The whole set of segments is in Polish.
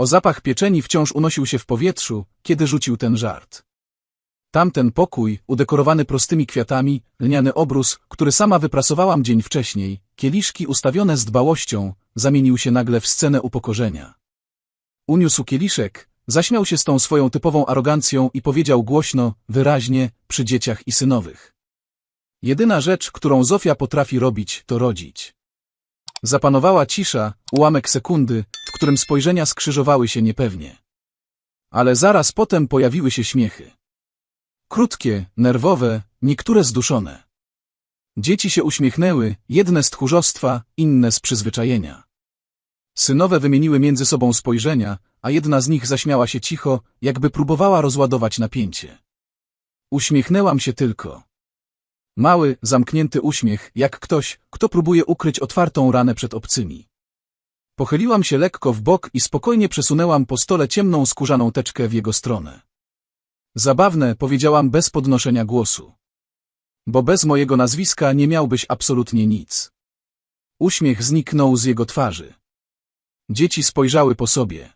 O zapach pieczeni wciąż unosił się w powietrzu, kiedy rzucił ten żart. Tamten pokój, udekorowany prostymi kwiatami, lniany obrus, który sama wyprasowałam dzień wcześniej, kieliszki ustawione z dbałością, zamienił się nagle w scenę upokorzenia. Uniósł kieliszek, zaśmiał się z tą swoją typową arogancją i powiedział głośno, wyraźnie, przy dzieciach i synowych. Jedyna rzecz, którą Zofia potrafi robić, to rodzić. Zapanowała cisza, ułamek sekundy, którym spojrzenia skrzyżowały się niepewnie. Ale zaraz potem pojawiły się śmiechy. Krótkie, nerwowe, niektóre zduszone. Dzieci się uśmiechnęły, jedne z tchórzostwa, inne z przyzwyczajenia. Synowe wymieniły między sobą spojrzenia, a jedna z nich zaśmiała się cicho, jakby próbowała rozładować napięcie. Uśmiechnęłam się tylko. Mały, zamknięty uśmiech, jak ktoś, kto próbuje ukryć otwartą ranę przed obcymi. Pochyliłam się lekko w bok i spokojnie przesunęłam po stole ciemną skórzaną teczkę w jego stronę. Zabawne, powiedziałam bez podnoszenia głosu. Bo bez mojego nazwiska nie miałbyś absolutnie nic. Uśmiech zniknął z jego twarzy. Dzieci spojrzały po sobie.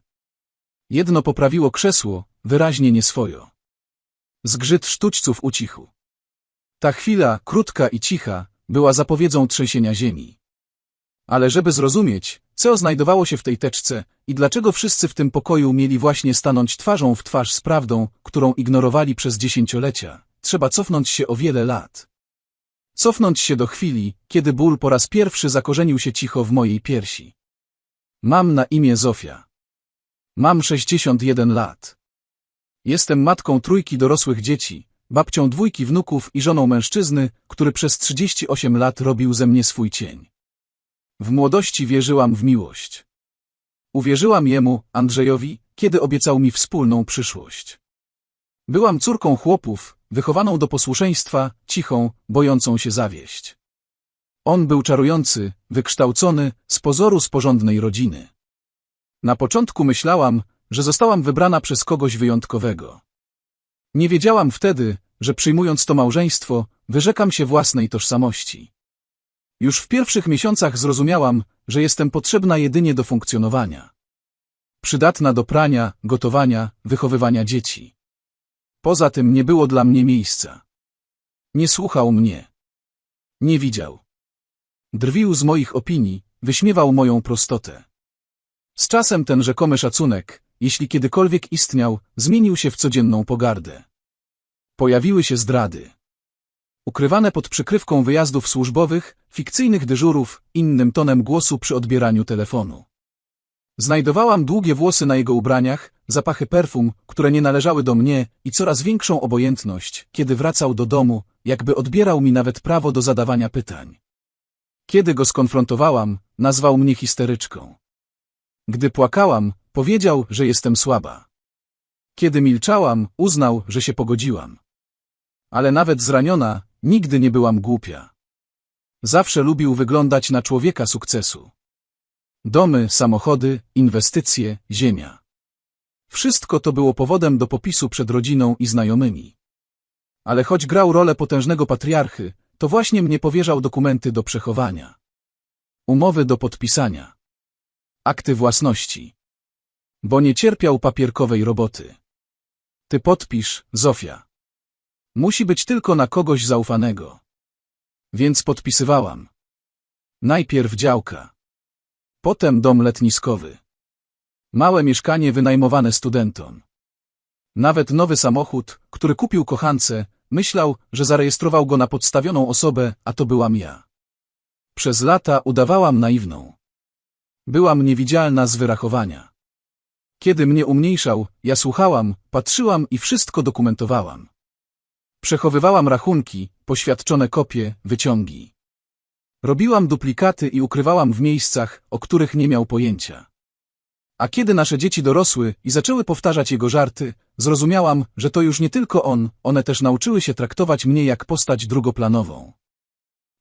Jedno poprawiło krzesło, wyraźnie nieswojo. Zgrzyt sztućców ucichł. Ta chwila, krótka i cicha, była zapowiedzią trzęsienia ziemi. Ale żeby zrozumieć, co znajdowało się w tej teczce i dlaczego wszyscy w tym pokoju mieli właśnie stanąć twarzą w twarz z prawdą, którą ignorowali przez dziesięciolecia, trzeba cofnąć się o wiele lat. Cofnąć się do chwili, kiedy ból po raz pierwszy zakorzenił się cicho w mojej piersi. Mam na imię Zofia. Mam 61 lat. Jestem matką trójki dorosłych dzieci, babcią dwójki wnuków i żoną mężczyzny, który przez 38 lat robił ze mnie swój cień. W młodości wierzyłam w miłość. Uwierzyłam jemu, Andrzejowi, kiedy obiecał mi wspólną przyszłość. Byłam córką chłopów, wychowaną do posłuszeństwa, cichą, bojącą się zawieść. On był czarujący, wykształcony, z pozoru z porządnej rodziny. Na początku myślałam, że zostałam wybrana przez kogoś wyjątkowego. Nie wiedziałam wtedy, że przyjmując to małżeństwo, wyrzekam się własnej tożsamości. Już w pierwszych miesiącach zrozumiałam, że jestem potrzebna jedynie do funkcjonowania. Przydatna do prania, gotowania, wychowywania dzieci. Poza tym nie było dla mnie miejsca. Nie słuchał mnie. Nie widział. Drwił z moich opinii, wyśmiewał moją prostotę. Z czasem ten rzekomy szacunek, jeśli kiedykolwiek istniał, zmienił się w codzienną pogardę. Pojawiły się zdrady. Ukrywane pod przykrywką wyjazdów służbowych, fikcyjnych dyżurów, innym tonem głosu przy odbieraniu telefonu. Znajdowałam długie włosy na jego ubraniach, zapachy perfum, które nie należały do mnie i coraz większą obojętność, kiedy wracał do domu, jakby odbierał mi nawet prawo do zadawania pytań. Kiedy go skonfrontowałam, nazwał mnie histeryczką. Gdy płakałam, powiedział, że jestem słaba. Kiedy milczałam, uznał, że się pogodziłam. Ale nawet zraniona, nigdy nie byłam głupia. Zawsze lubił wyglądać na człowieka sukcesu. Domy, samochody, inwestycje, ziemia. Wszystko to było powodem do popisu przed rodziną i znajomymi. Ale choć grał rolę potężnego patriarchy, to właśnie mnie powierzał dokumenty do przechowania. Umowy do podpisania. Akty własności. Bo nie cierpiał papierkowej roboty. Ty podpisz, Zofia. Musi być tylko na kogoś zaufanego. Więc podpisywałam. Najpierw działka. Potem dom letniskowy. Małe mieszkanie wynajmowane studentom. Nawet nowy samochód, który kupił kochance, myślał, że zarejestrował go na podstawioną osobę, a to byłam ja. Przez lata udawałam naiwną. Byłam niewidzialna z wyrachowania. Kiedy mnie umniejszał, ja słuchałam, patrzyłam i wszystko dokumentowałam. Przechowywałam rachunki, poświadczone kopie, wyciągi. Robiłam duplikaty i ukrywałam w miejscach, o których nie miał pojęcia. A kiedy nasze dzieci dorosły i zaczęły powtarzać jego żarty, zrozumiałam, że to już nie tylko on, one też nauczyły się traktować mnie jak postać drugoplanową.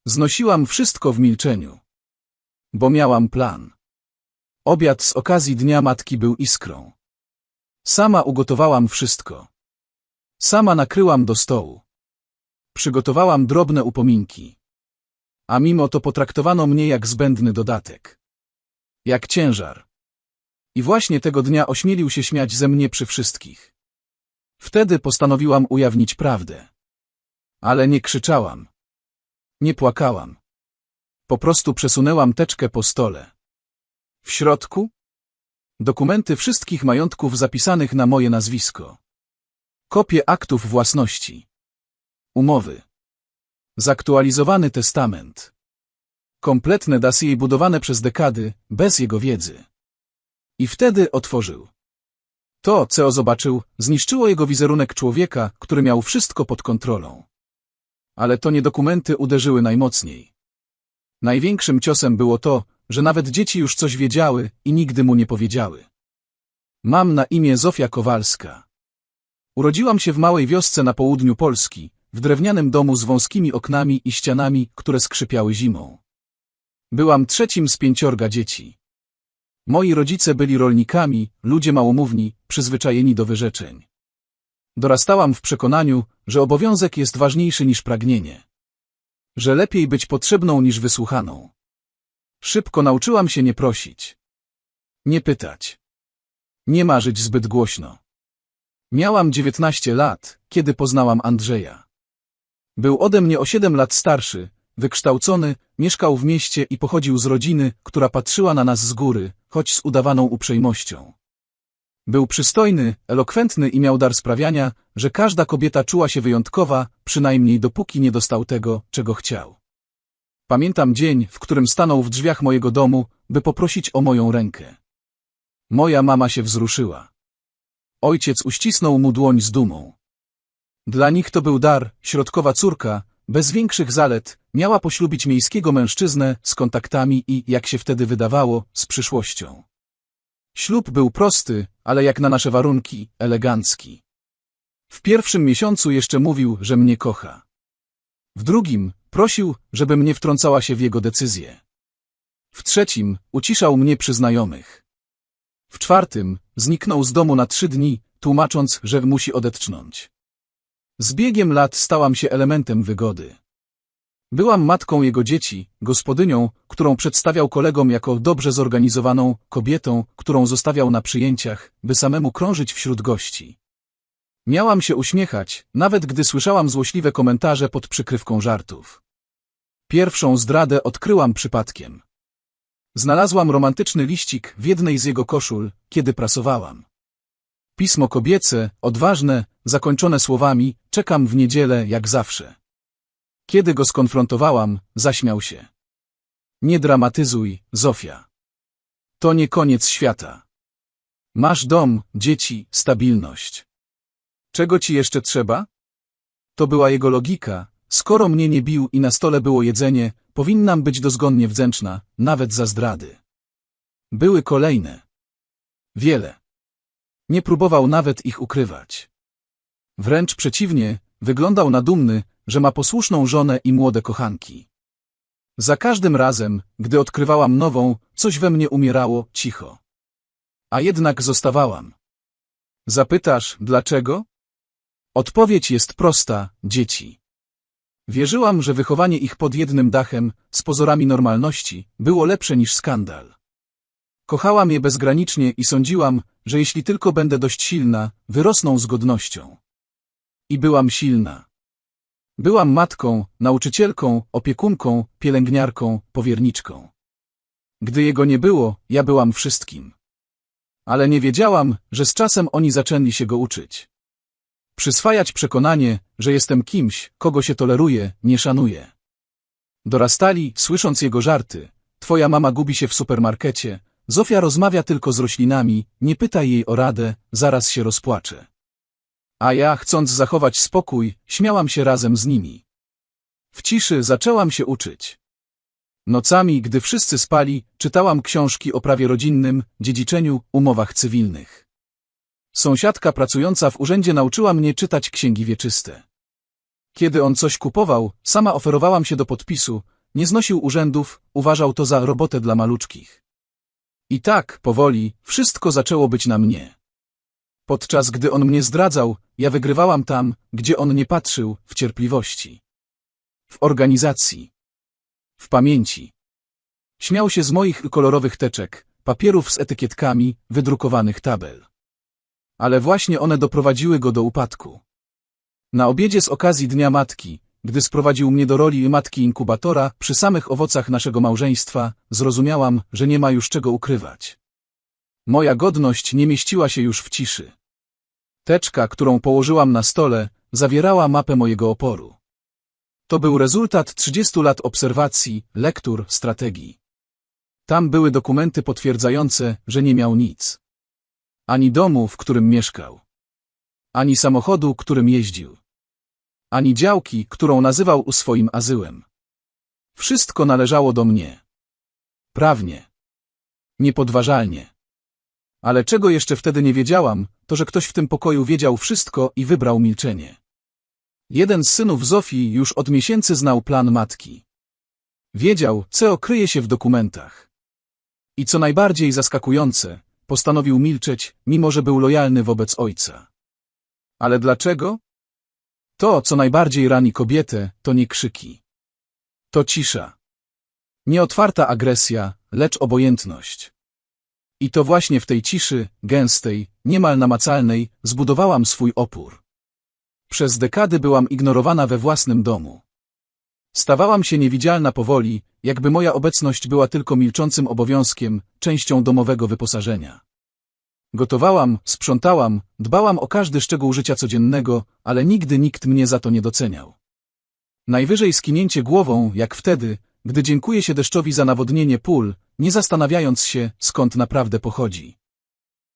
Znosiłam wszystko w milczeniu. Bo miałam plan. Obiad z okazji Dnia Matki był iskrą. Sama ugotowałam wszystko. Sama nakryłam do stołu. Przygotowałam drobne upominki. A mimo to potraktowano mnie jak zbędny dodatek. Jak ciężar. I właśnie tego dnia ośmielił się śmiać ze mnie przy wszystkich. Wtedy postanowiłam ujawnić prawdę. Ale nie krzyczałam. Nie płakałam. Po prostu przesunęłam teczkę po stole. W środku? Dokumenty wszystkich majątków zapisanych na moje nazwisko. Kopie aktów własności. Umowy. Zaktualizowany testament. Kompletne dossier budowane przez dekady, bez jego wiedzy. I wtedy otworzył. To, co zobaczył, zniszczyło jego wizerunek człowieka, który miał wszystko pod kontrolą. Ale to nie dokumenty uderzyły najmocniej. Największym ciosem było to, że nawet dzieci już coś wiedziały i nigdy mu nie powiedziały. Mam na imię Zofia Kowalska. Urodziłam się w małej wiosce na południu Polski, w drewnianym domu z wąskimi oknami i ścianami, które skrzypiały zimą. Byłam trzecim z pięciorga dzieci. Moi rodzice byli rolnikami, ludzie małomówni, przyzwyczajeni do wyrzeczeń. Dorastałam w przekonaniu, że obowiązek jest ważniejszy niż pragnienie. Że lepiej być potrzebną niż wysłuchaną. Szybko nauczyłam się nie prosić. Nie pytać. Nie marzyć zbyt głośno. Miałam 19 lat, kiedy poznałam Andrzeja. Był ode mnie o 7 lat starszy, wykształcony, mieszkał w mieście i pochodził z rodziny, która patrzyła na nas z góry, choć z udawaną uprzejmością. Był przystojny, elokwentny i miał dar sprawiania, że każda kobieta czuła się wyjątkowa, przynajmniej dopóki nie dostał tego, czego chciał. Pamiętam dzień, w którym stanął w drzwiach mojego domu, by poprosić o moją rękę. Moja mama się wzruszyła. Ojciec uścisnął mu dłoń z dumą. Dla nich to był dar, środkowa córka, bez większych zalet, miała poślubić miejskiego mężczyznę z kontaktami i, jak się wtedy wydawało, z przyszłością. Ślub był prosty, ale jak na nasze warunki, elegancki. W pierwszym miesiącu jeszcze mówił, że mnie kocha. W drugim prosił, żebym nie wtrącała się w jego decyzje. W trzecim uciszał mnie przy znajomych. W czwartym zniknął z domu na trzy dni, tłumacząc, że musi odetchnąć. Z biegiem lat stałam się elementem wygody. Byłam matką jego dzieci, gospodynią, którą przedstawiał kolegom jako dobrze zorganizowaną kobietą, którą zostawiał na przyjęciach, by samemu krążyć wśród gości. Miałam się uśmiechać, nawet gdy słyszałam złośliwe komentarze pod przykrywką żartów. Pierwszą zdradę odkryłam przypadkiem. Znalazłam romantyczny liścik w jednej z jego koszul, kiedy prasowałam. Pismo kobiece, odważne, zakończone słowami, czekam w niedzielę jak zawsze. Kiedy go skonfrontowałam, zaśmiał się. Nie dramatyzuj, Zofia. To nie koniec świata. Masz dom, dzieci, stabilność. Czego ci jeszcze trzeba? To była jego logika. Skoro mnie nie bił i na stole było jedzenie, powinnam być dozgonnie wdzięczna, nawet za zdrady. Były kolejne. Wiele. Nie próbował nawet ich ukrywać. Wręcz przeciwnie, wyglądał na dumny, że ma posłuszną żonę i młode kochanki. Za każdym razem, gdy odkrywałam nową, coś we mnie umierało cicho. A jednak zostawałam. Zapytasz, dlaczego? Odpowiedź jest prosta, dzieci. Wierzyłam, że wychowanie ich pod jednym dachem, z pozorami normalności, było lepsze niż skandal. Kochałam je bezgranicznie i sądziłam, że jeśli tylko będę dość silna, wyrosną z godnością. I byłam silna. Byłam matką, nauczycielką, opiekunką, pielęgniarką, powierniczką. Gdy jego nie było, ja byłam wszystkim. Ale nie wiedziałam, że z czasem oni zaczęli się go uczyć. Przyswajać przekonanie, że jestem kimś, kogo się toleruje, nie szanuje. Dorastali, słysząc jego żarty. Twoja mama gubi się w supermarkecie, Zofia rozmawia tylko z roślinami, nie pytaj jej o radę, zaraz się rozpłacze. A ja, chcąc zachować spokój, śmiałam się razem z nimi. W ciszy zaczęłam się uczyć. Nocami, gdy wszyscy spali, czytałam książki o prawie rodzinnym, dziedziczeniu, umowach cywilnych. Sąsiadka pracująca w urzędzie nauczyła mnie czytać księgi wieczyste. Kiedy on coś kupował, sama oferowałam się do podpisu, nie znosił urzędów, uważał to za robotę dla maluczkich. I tak, powoli, wszystko zaczęło być na mnie. Podczas gdy on mnie zdradzał, ja wygrywałam tam, gdzie on nie patrzył, w cierpliwości. W organizacji. W pamięci. Śmiał się z moich kolorowych teczek, papierów z etykietkami, wydrukowanych tabel. Ale właśnie one doprowadziły go do upadku. Na obiedzie z okazji Dnia Matki, gdy sprowadził mnie do roli matki inkubatora, przy samych owocach naszego małżeństwa, zrozumiałam, że nie ma już czego ukrywać. Moja godność nie mieściła się już w ciszy. Teczka, którą położyłam na stole, zawierała mapę mojego oporu. To był rezultat 30 lat obserwacji, lektur, strategii. Tam były dokumenty potwierdzające, że nie miał nic. Ani domu, w którym mieszkał. Ani samochodu, którym jeździł. Ani działki, którą nazywał swoim azyłem. Wszystko należało do mnie. Prawnie. Niepodważalnie. Ale czego jeszcze wtedy nie wiedziałam, to że ktoś w tym pokoju wiedział wszystko i wybrał milczenie. Jeden z synów Zofii już od miesięcy znał plan matki. Wiedział, co kryje się w dokumentach. I co najbardziej zaskakujące, postanowił milczeć, mimo że był lojalny wobec ojca. Ale dlaczego? To, co najbardziej rani kobietę, to nie krzyki. To cisza. Nie otwarta agresja, lecz obojętność. I to właśnie w tej ciszy, gęstej, niemal namacalnej, zbudowałam swój opór. Przez dekady byłam ignorowana we własnym domu. Stawałam się niewidzialna powoli, jakby moja obecność była tylko milczącym obowiązkiem, częścią domowego wyposażenia. Gotowałam, sprzątałam, dbałam o każdy szczegół życia codziennego, ale nigdy nikt mnie za to nie doceniał. Najwyżej skinięcie głową, jak wtedy, gdy dziękuję się deszczowi za nawodnienie pól, nie zastanawiając się, skąd naprawdę pochodzi.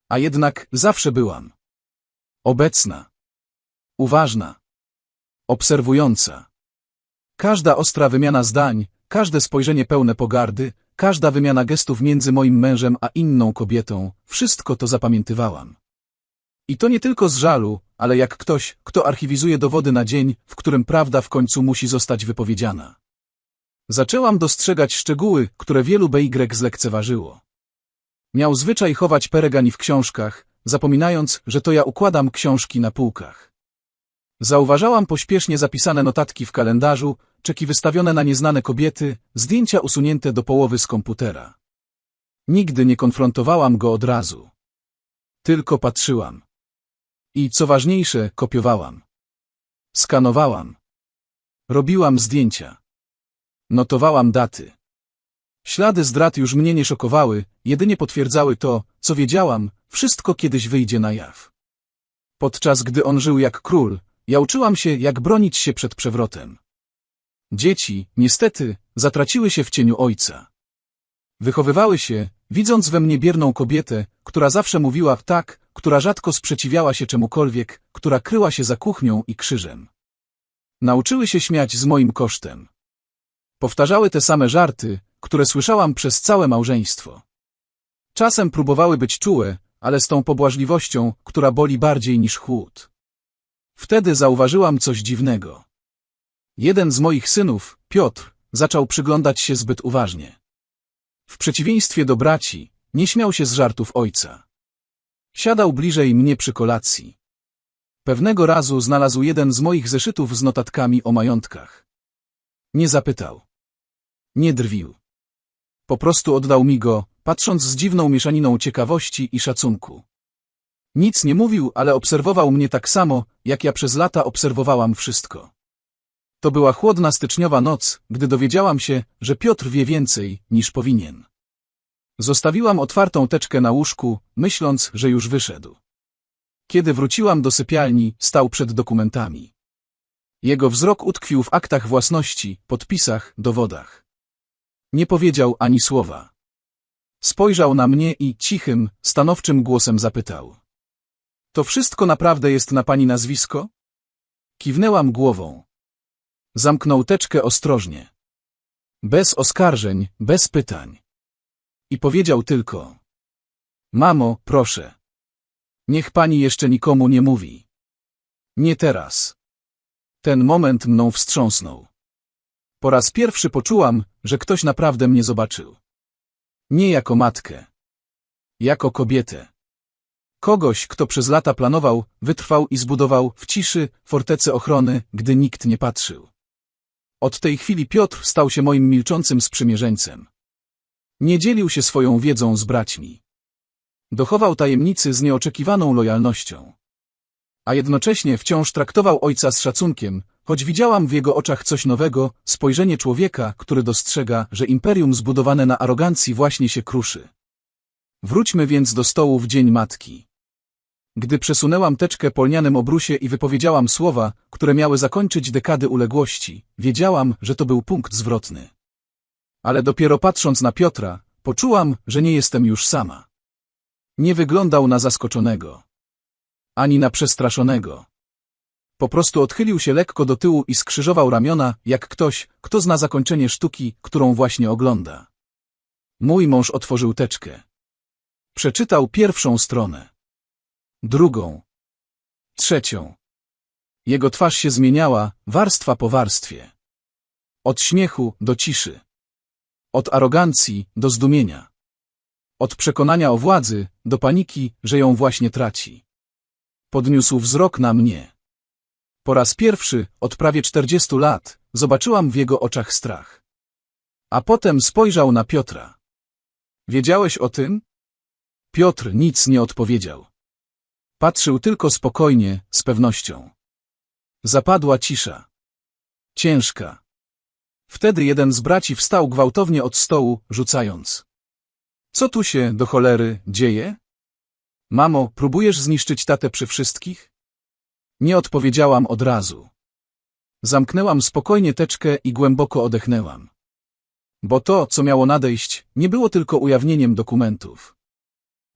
A jednak zawsze byłam. Obecna. Uważna. Obserwująca. Każda ostra wymiana zdań, każde spojrzenie pełne pogardy, każda wymiana gestów między moim mężem a inną kobietą, wszystko to zapamiętywałam. I to nie tylko z żalu, ale jak ktoś, kto archiwizuje dowody na dzień, w którym prawda w końcu musi zostać wypowiedziana. Zaczęłam dostrzegać szczegóły, które wielu BY zlekceważyło. Miał zwyczaj chować peregani w książkach, zapominając, że to ja układam książki na półkach. Zauważałam pośpiesznie zapisane notatki w kalendarzu, czeki wystawione na nieznane kobiety, zdjęcia usunięte do połowy z komputera. Nigdy nie konfrontowałam go od razu. Tylko patrzyłam. I co ważniejsze, kopiowałam. Skanowałam. Robiłam zdjęcia. Notowałam daty. Ślady zdrad już mnie nie szokowały, jedynie potwierdzały to, co wiedziałam, wszystko kiedyś wyjdzie na jaw. Podczas gdy on żył jak król, ja uczyłam się, jak bronić się przed przewrotem. Dzieci, niestety, zatraciły się w cieniu ojca. Wychowywały się, widząc we mnie bierną kobietę, która zawsze mówiła tak, która rzadko sprzeciwiała się czemukolwiek, która kryła się za kuchnią i krzyżem. Nauczyły się śmiać z moim kosztem. Powtarzały te same żarty, które słyszałam przez całe małżeństwo. Czasem próbowały być czułe, ale z tą pobłażliwością, która boli bardziej niż chłód. Wtedy zauważyłam coś dziwnego. Jeden z moich synów, Piotr, zaczął przyglądać się zbyt uważnie. W przeciwieństwie do braci, nie śmiał się z żartów ojca. Siadał bliżej mnie przy kolacji. Pewnego razu znalazł jeden z moich zeszytów z notatkami o majątkach. Nie zapytał. Nie drwił. Po prostu oddał mi go, patrząc z dziwną mieszaniną ciekawości i szacunku. Nic nie mówił, ale obserwował mnie tak samo, jak ja przez lata obserwowałam wszystko. To była chłodna styczniowa noc, gdy dowiedziałam się, że Piotr wie więcej, niż powinien. Zostawiłam otwartą teczkę na łóżku, myśląc, że już wyszedł. Kiedy wróciłam do sypialni, stał przed dokumentami. Jego wzrok utkwił w aktach własności, podpisach, dowodach. Nie powiedział ani słowa. Spojrzał na mnie i cichym, stanowczym głosem zapytał. To wszystko naprawdę jest na pani nazwisko? Kiwnęłam głową. Zamknął teczkę ostrożnie. Bez oskarżeń, bez pytań. I powiedział tylko. Mamo, proszę. Niech pani jeszcze nikomu nie mówi. Nie teraz. Ten moment mną wstrząsnął. Po raz pierwszy poczułam, że ktoś naprawdę mnie zobaczył. Nie jako matkę. Jako kobietę. Kogoś, kto przez lata planował, wytrwał i zbudował w ciszy fortecę ochrony, gdy nikt nie patrzył. Od tej chwili Piotr stał się moim milczącym sprzymierzeńcem. Nie dzielił się swoją wiedzą z braćmi. Dochował tajemnicy z nieoczekiwaną lojalnością. A jednocześnie wciąż traktował ojca z szacunkiem, choć widziałam w jego oczach coś nowego, spojrzenie człowieka, który dostrzega, że imperium zbudowane na arogancji właśnie się kruszy. Wróćmy więc do stołu w dzień matki. Gdy przesunęłam teczkę po lnianym obrusie i wypowiedziałam słowa, które miały zakończyć dekady uległości, wiedziałam, że to był punkt zwrotny. Ale dopiero patrząc na Piotra, poczułam, że nie jestem już sama. Nie wyglądał na zaskoczonego. Ani na przestraszonego. Po prostu odchylił się lekko do tyłu i skrzyżował ramiona, jak ktoś, kto zna zakończenie sztuki, którą właśnie ogląda. Mój mąż otworzył teczkę. Przeczytał pierwszą stronę. Drugą. Trzecią. Jego twarz się zmieniała, warstwa po warstwie. Od śmiechu do ciszy. Od arogancji do zdumienia. Od przekonania o władzy do paniki, że ją właśnie traci. Podniósł wzrok na mnie. Po raz pierwszy, od prawie czterdziestu lat, zobaczyłam w jego oczach strach. A potem spojrzał na Piotra. Wiedziałeś o tym? Piotr nic nie odpowiedział. Patrzył tylko spokojnie, z pewnością. Zapadła cisza. Ciężka. Wtedy jeden z braci wstał gwałtownie od stołu, rzucając. Co tu się, do cholery, dzieje? Mamo, próbujesz zniszczyć tatę przy wszystkich? Nie odpowiedziałam od razu. Zamknęłam spokojnie teczkę i głęboko odechnęłam. Bo to, co miało nadejść, nie było tylko ujawnieniem dokumentów.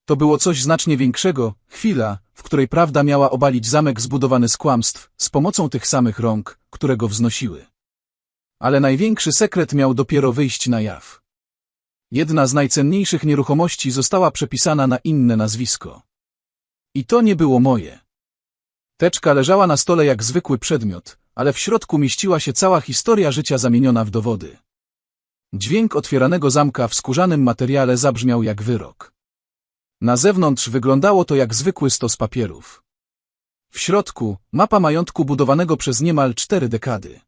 To było coś znacznie większego, chwila, w której prawda miała obalić zamek zbudowany z kłamstw, z pomocą tych samych rąk, które go wznosiły. Ale największy sekret miał dopiero wyjść na jaw. Jedna z najcenniejszych nieruchomości została przepisana na inne nazwisko. I to nie było moje. Teczka leżała na stole jak zwykły przedmiot, ale w środku mieściła się cała historia życia zamieniona w dowody. Dźwięk otwieranego zamka w skórzanym materiale zabrzmiał jak wyrok. Na zewnątrz wyglądało to jak zwykły stos papierów. W środku mapa majątku budowanego przez niemal cztery dekady.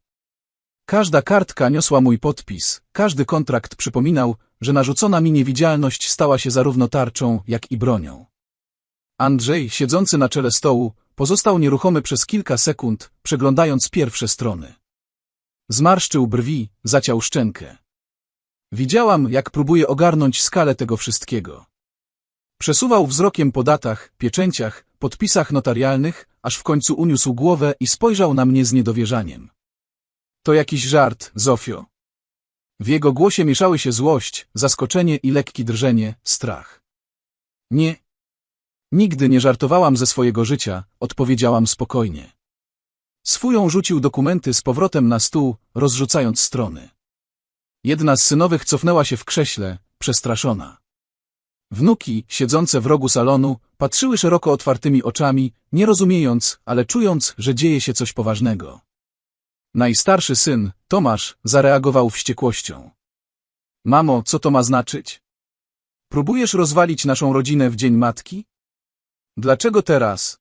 Każda kartka niosła mój podpis, każdy kontrakt przypominał, że narzucona mi niewidzialność stała się zarówno tarczą, jak i bronią. Andrzej, siedzący na czele stołu, pozostał nieruchomy przez kilka sekund, przeglądając pierwsze strony. Zmarszczył brwi, zaciął szczękę. Widziałam, jak próbuje ogarnąć skalę tego wszystkiego. Przesuwał wzrokiem po datach, pieczęciach, podpisach notarialnych, aż w końcu uniósł głowę i spojrzał na mnie z niedowierzaniem. To jakiś żart, Zofio. W jego głosie mieszały się złość, zaskoczenie i lekki drżenie, strach. Nie. Nigdy nie żartowałam ze swojego życia, odpowiedziałam spokojnie. Swóją rzucił dokumenty z powrotem na stół, rozrzucając strony. Jedna z synowych cofnęła się w krześle, przestraszona. Wnuki, siedzące w rogu salonu, patrzyły szeroko otwartymi oczami, nie rozumiejąc, ale czując, że dzieje się coś poważnego. Najstarszy syn, Tomasz, zareagował wściekłością. Mamo, co to ma znaczyć? Próbujesz rozwalić naszą rodzinę w dzień matki? Dlaczego teraz?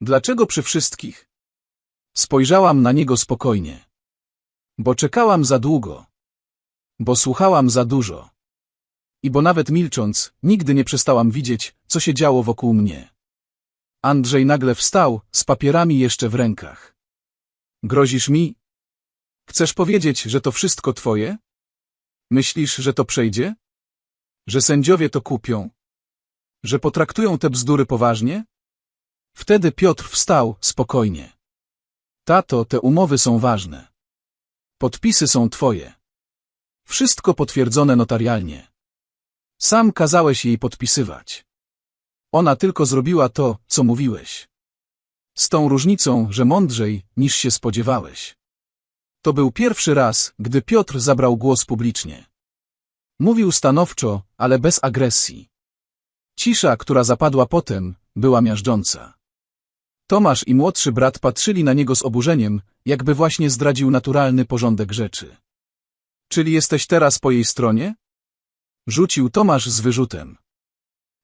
Dlaczego przy wszystkich? Spojrzałam na niego spokojnie. Bo czekałam za długo. Bo słuchałam za dużo. I bo nawet milcząc, nigdy nie przestałam widzieć, co się działo wokół mnie. Andrzej nagle wstał, z papierami jeszcze w rękach. Grozisz mi? Chcesz powiedzieć, że to wszystko twoje? Myślisz, że to przejdzie? Że sędziowie to kupią? Że potraktują te bzdury poważnie? Wtedy Piotr wstał, spokojnie. Tato, te umowy są ważne. Podpisy są twoje. Wszystko potwierdzone notarialnie. Sam kazałeś jej podpisywać. Ona tylko zrobiła to, co mówiłeś. Z tą różnicą, że mądrzej, niż się spodziewałeś. To był pierwszy raz, gdy Piotr zabrał głos publicznie. Mówił stanowczo, ale bez agresji. Cisza, która zapadła potem, była miażdżąca. Tomasz i młodszy brat patrzyli na niego z oburzeniem, jakby właśnie zdradził naturalny porządek rzeczy. Czyli jesteś teraz po jej stronie? Rzucił Tomasz z wyrzutem.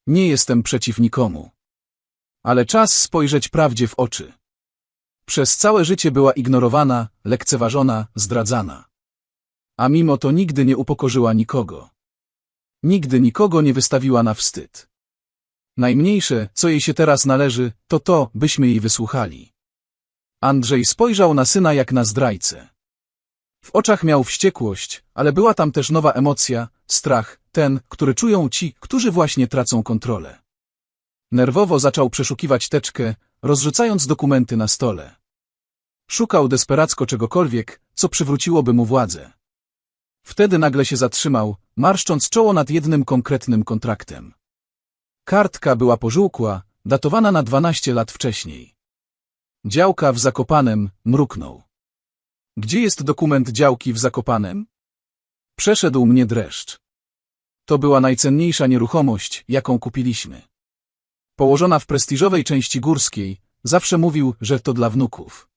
Nie jestem przeciw nikomu. Ale czas spojrzeć prawdzie w oczy. Przez całe życie była ignorowana, lekceważona, zdradzana. A mimo to nigdy nie upokorzyła nikogo. Nigdy nikogo nie wystawiła na wstyd. Najmniejsze, co jej się teraz należy, to to, byśmy jej wysłuchali. Andrzej spojrzał na syna jak na zdrajcę. W oczach miał wściekłość, ale była tam też nowa emocja, strach, ten, który czują ci, którzy właśnie tracą kontrolę. Nerwowo zaczął przeszukiwać teczkę, rozrzucając dokumenty na stole. Szukał desperacko czegokolwiek, co przywróciłoby mu władzę. Wtedy nagle się zatrzymał, marszcząc czoło nad jednym konkretnym kontraktem. Kartka była pożółkła, datowana na 12 lat wcześniej. Działka w Zakopanem mruknął. Gdzie jest dokument działki w Zakopanem? Przeszedł mnie dreszcz. To była najcenniejsza nieruchomość, jaką kupiliśmy. Położona w prestiżowej części górskiej, zawsze mówił, że to dla wnuków.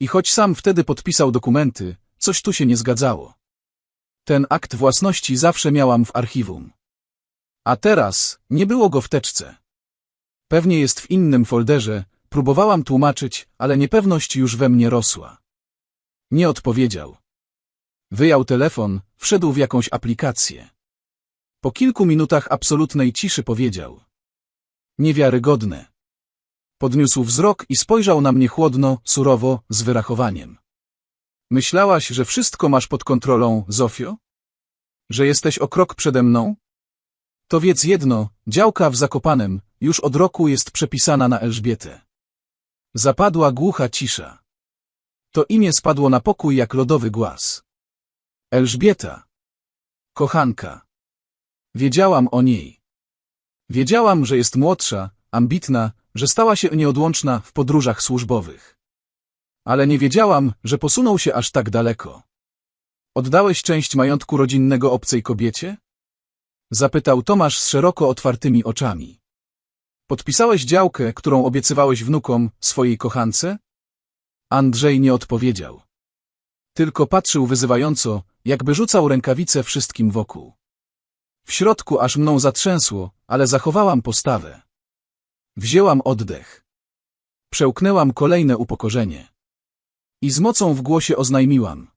I choć sam wtedy podpisał dokumenty, coś tu się nie zgadzało. Ten akt własności zawsze miałam w archiwum. A teraz nie było go w teczce. Pewnie jest w innym folderze, próbowałam tłumaczyć, ale niepewność już we mnie rosła. Nie odpowiedział. Wyjął telefon, wszedł w jakąś aplikację. Po kilku minutach absolutnej ciszy powiedział. Niewiarygodne. Podniósł wzrok i spojrzał na mnie chłodno, surowo, z wyrachowaniem. Myślałaś, że wszystko masz pod kontrolą, Zofio? Że jesteś o krok przede mną? To wiedz jedno, działka w Zakopanem już od roku jest przepisana na Elżbietę. Zapadła głucha cisza. To imię spadło na pokój jak lodowy głaz. Elżbieta. Kochanka. Wiedziałam o niej. Wiedziałam, że jest młodsza, ambitna, że stała się nieodłączna w podróżach służbowych. Ale nie wiedziałam, że posunął się aż tak daleko. Oddałeś część majątku rodzinnego obcej kobiecie? Zapytał Tomasz z szeroko otwartymi oczami. Podpisałeś działkę, którą obiecywałeś wnukom, swojej kochance? Andrzej nie odpowiedział. Tylko patrzył wyzywająco, jakby rzucał rękawice wszystkim wokół. W środku aż mną zatrzęsło, ale zachowałam postawę. Wzięłam oddech. Przełknęłam kolejne upokorzenie. I z mocą w głosie oznajmiłam.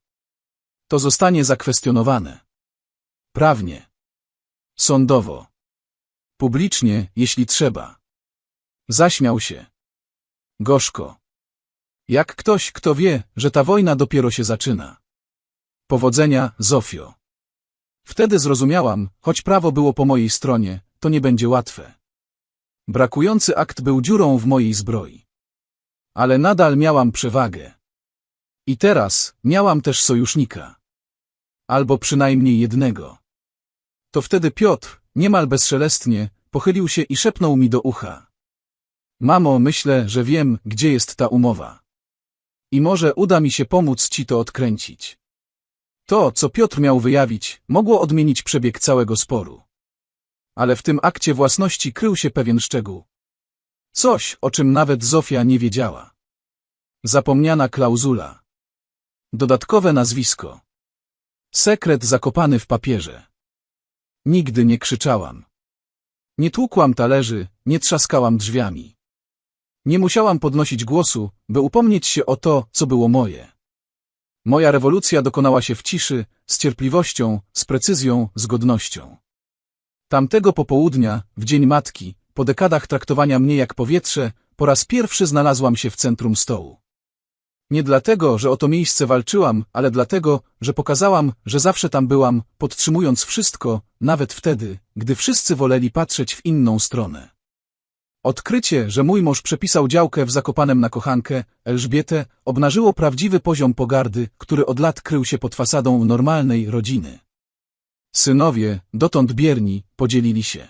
To zostanie zakwestionowane. Prawnie. Sądowo. Publicznie, jeśli trzeba. Zaśmiał się. Gorzko. Jak ktoś, kto wie, że ta wojna dopiero się zaczyna. Powodzenia, Zofio. Wtedy zrozumiałam, choć prawo było po mojej stronie, to nie będzie łatwe. Brakujący akt był dziurą w mojej zbroi. Ale nadal miałam przewagę. I teraz miałam też sojusznika. Albo przynajmniej jednego. To wtedy Piotr, niemal bezszelestnie, pochylił się i szepnął mi do ucha. Mamo, myślę, że wiem, gdzie jest ta umowa. I może uda mi się pomóc ci to odkręcić. To, co Piotr miał wyjawić, mogło odmienić przebieg całego sporu. Ale w tym akcie własności krył się pewien szczegół. Coś, o czym nawet Zofia nie wiedziała. Zapomniana klauzula. Dodatkowe nazwisko. Sekret zakopany w papierze. Nigdy nie krzyczałam. Nie tłukłam talerzy, nie trzaskałam drzwiami. Nie musiałam podnosić głosu, by upomnieć się o to, co było moje. Moja rewolucja dokonała się w ciszy, z cierpliwością, z precyzją, z godnością. Tamtego popołudnia, w dzień matki, po dekadach traktowania mnie jak powietrze, po raz pierwszy znalazłam się w centrum stołu. Nie dlatego, że o to miejsce walczyłam, ale dlatego, że pokazałam, że zawsze tam byłam, podtrzymując wszystko, nawet wtedy, gdy wszyscy woleli patrzeć w inną stronę. Odkrycie, że mój mąż przepisał działkę w Zakopanem na kochankę, Elżbietę, obnażyło prawdziwy poziom pogardy, który od lat krył się pod fasadą normalnej rodziny. Synowie, dotąd bierni, podzielili się.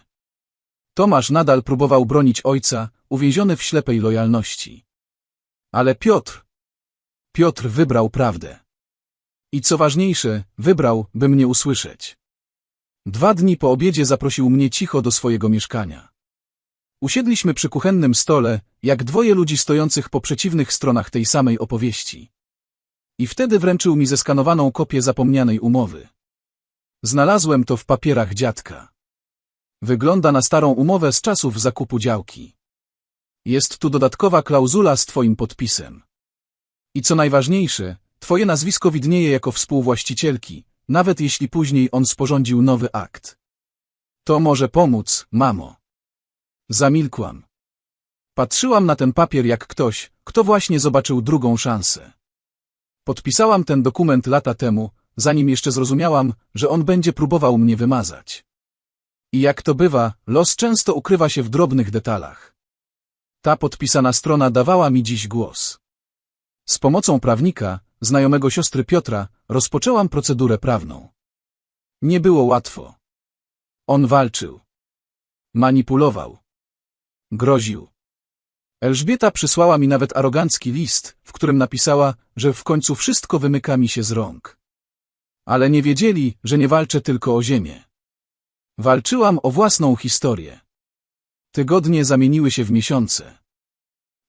Tomasz nadal próbował bronić ojca, uwięziony w ślepej lojalności. Ale Piotr... Piotr wybrał prawdę. I co ważniejsze, wybrał, by mnie usłyszeć. Dwa dni po obiedzie zaprosił mnie cicho do swojego mieszkania. Usiedliśmy przy kuchennym stole, jak dwoje ludzi stojących po przeciwnych stronach tej samej opowieści. I wtedy wręczył mi zeskanowaną kopię zapomnianej umowy. Znalazłem to w papierach dziadka. Wygląda na starą umowę z czasów zakupu działki. Jest tu dodatkowa klauzula z twoim podpisem. I co najważniejsze, twoje nazwisko widnieje jako współwłaścicielki, nawet jeśli później on sporządził nowy akt. To może pomóc, mamo. Zamilkłam. Patrzyłam na ten papier jak ktoś, kto właśnie zobaczył drugą szansę. Podpisałam ten dokument lata temu, zanim jeszcze zrozumiałam, że on będzie próbował mnie wymazać. I jak to bywa, los często ukrywa się w drobnych detalach. Ta podpisana strona dawała mi dziś głos. Z pomocą prawnika, znajomego siostry Piotra, rozpoczęłam procedurę prawną. Nie było łatwo. On walczył. Manipulował. Groził. Elżbieta przysłała mi nawet arogancki list, w którym napisała, że w końcu wszystko wymyka mi się z rąk. Ale nie wiedzieli, że nie walczę tylko o ziemię. Walczyłam o własną historię. Tygodnie zamieniły się w miesiące.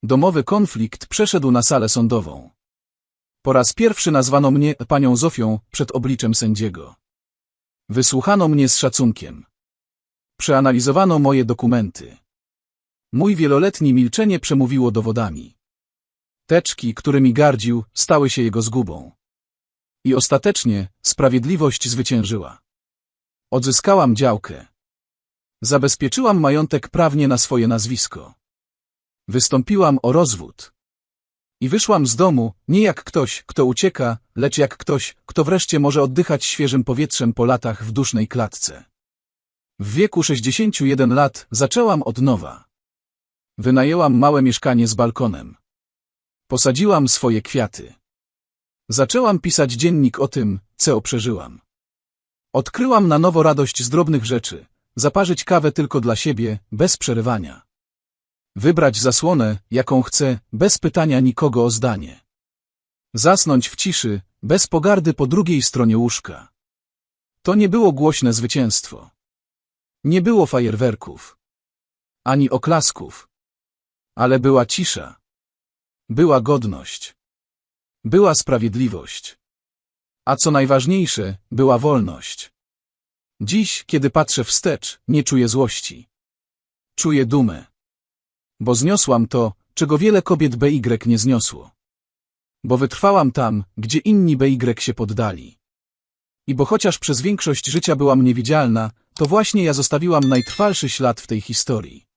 Domowy konflikt przeszedł na salę sądową. Po raz pierwszy nazwano mnie panią Zofią przed obliczem sędziego. Wysłuchano mnie z szacunkiem. Przeanalizowano moje dokumenty. Mój wieloletnie milczenie przemówiło dowodami. Teczki, którymi gardził, stały się jego zgubą. I ostatecznie sprawiedliwość zwyciężyła. Odzyskałam działkę. Zabezpieczyłam majątek prawnie na swoje nazwisko. Wystąpiłam o rozwód. I wyszłam z domu, nie jak ktoś, kto ucieka, lecz jak ktoś, kto wreszcie może oddychać świeżym powietrzem po latach w dusznej klatce. W wieku 61 lat zaczęłam od nowa. Wynajęłam małe mieszkanie z balkonem. Posadziłam swoje kwiaty. Zaczęłam pisać dziennik o tym, co przeżyłam. Odkryłam na nowo radość z drobnych rzeczy, zaparzyć kawę tylko dla siebie, bez przerywania. Wybrać zasłonę, jaką chcę, bez pytania nikogo o zdanie. Zasnąć w ciszy, bez pogardy po drugiej stronie łóżka. To nie było głośne zwycięstwo. Nie było fajerwerków. Ani oklasków. Ale była cisza. Była godność. Była sprawiedliwość. A co najważniejsze, była wolność. Dziś, kiedy patrzę wstecz, nie czuję złości. Czuję dumę. Bo zniosłam to, czego wiele kobiet BY nie zniosło. Bo wytrwałam tam, gdzie inni BY się poddali. I bo chociaż przez większość życia byłam niewidzialna, to właśnie ja zostawiłam najtrwalszy ślad w tej historii.